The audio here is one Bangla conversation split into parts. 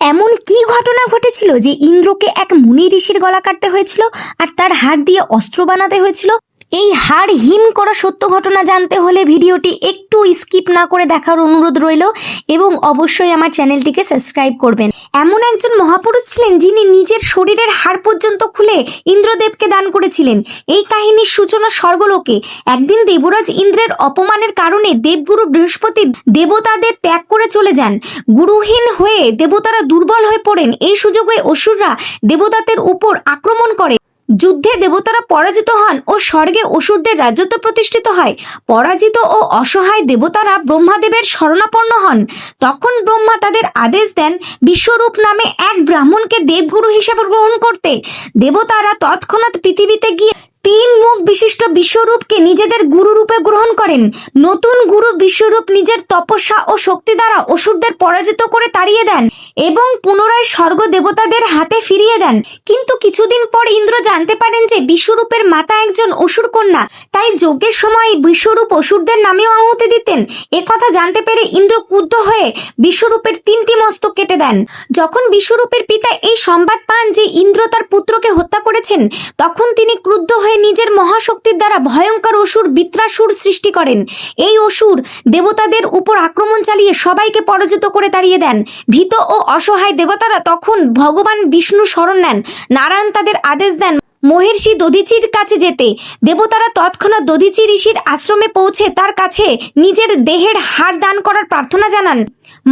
এমন কি ঘটনা ঘটেছিল যে ইন্দ্রকে এক মুনি ঋষির গলা কাটতে হয়েছিল আর তার হাত দিয়ে অস্ত্র বানাতে হয়েছিল? এই হাড় হিম করা সত্য ঘটনা জানতে হলে ভিডিওটি একটু স্কিপ না করে দেখার অনুরোধ রইল এবং অবশ্যই আমার চ্যানেলটিকে সাবস্ক্রাইব করবেন। এমন একজন মহাপুরুষ ছিলেন যিনি নিজের শরীরের হাড় পর্যন্ত খুলে ইন্দ্রদেবকে দান করেছিলেন। এই কাহিনীর সূচনা স্বর্গলোকে। একদিন দেবরাজ ইন্দ্রের অপমানের কারণে দেবগুরু বৃহস্পতি দেবতাদের ত্যাগ করে চলে যান। গুরুহীন হয়ে দেবতারা দুর্বল হয়ে পড়েন। এই সুযোগে অসুররা দেবতাদের উপর আক্রমণ করে। যুদ্ধে দেবতারা পরাজিত হন ও স্বর্গে অসুরদের রাজত্ব প্রতিষ্ঠিত হয়। পরাজিত ও অসহায় দেবতারা ব্রহ্মাদেবের শরণাপন্ন হন। তখন ব্রহ্মা তাদের আদেশ দেন বিশ্বরূপ নামে এক ব্রাহ্মণকে দেবগুরু হিসেবে গ্রহণ করতে। দেবতারা তৎক্ষণাৎ পৃথিবীতে গিয়ে তিন মুখ বিশিষ্ট বিশ্বরূপকে নিজেদের গুরু রূপে গ্রহণ করেন। নতুন গুরু বিশ্বরূপ নিজের তপস্যা ও শক্তি দ্বারা অসুরদের পরাজিত করে তাড়িয়ে দেন এবং পুনরায় স্বর্গ দেবতাদের হাতে ফিরিয়ে দেন। কিন্তু কিছুদিন পর ইন্দ্র জানতে পারেন যে বিশ্বরূপের মাতা একজন অসুর কন্যা। তাই যজ্ঞের সময় বিশ্বরূপ অসুরদের নামেও আহুতি দিতেন। একথা জানতে পেরে ইন্দ্র ক্রুদ্ধ হয়ে বিশ্বরূপের তিনটি মস্তক কেটে দেন। যখন বিশ্বরূপের পিতা এই সংবাদ পান যে ইন্দ্র তার পুত্রকে হত্যা করেছেন, তখন তিনি ক্রুদ্ধ হয়ে নিজের মহাশক্তির দ্বারা ভয়ঙ্কর অসুর বিত্রাসুর সৃষ্টি করেন। এই অসুর দেবতাদের উপর আক্রমণ চালিয়ে সবাইকে পরাজিত করে তাড়িয়ে দেন। ভীত ও অসহায় দেবতারা তখন ভগবান বিষ্ণু শরণ নেন। নারায়ণ তাদের আদেশ দেন মহের্ষি দধিচির কাছে যেতে। দেবতারা তৎক্ষণাৎ দধিচি ঋষির আশ্রমে পৌঁছে তার কাছে নিজের দেহের হাড় দান করার প্রার্থনা জানান।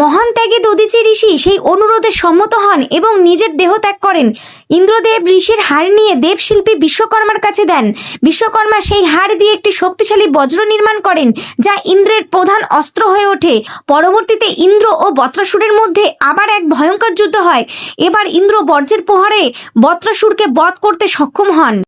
মহান ত্যাগে দধিচি ঋষি সেই অনুরোধে সম্মত হন এবং নিজের দেহ ত্যাগ করেন। ইন্দ্রদেব ঋষির হাড় নিয়ে দেবশিল্পী বিশ্বকর্মার কাছে দেন। বিশ্বকর্মা সেই হাড় দিয়ে একটি শক্তিশালী বজ্র নির্মাণ করেন, যা ইন্দ্রের প্রধান অস্ত্র হয়ে ওঠে। পরবর্তীতে ইন্দ্র ও বত্রাসুরের মধ্যে আবার এক ভয়ঙ্কর যুদ্ধ হয়। এবার ইন্দ্র বর্জ্যের প্রহারে বত্রাসুরকে বধ করতে সক্ষম হন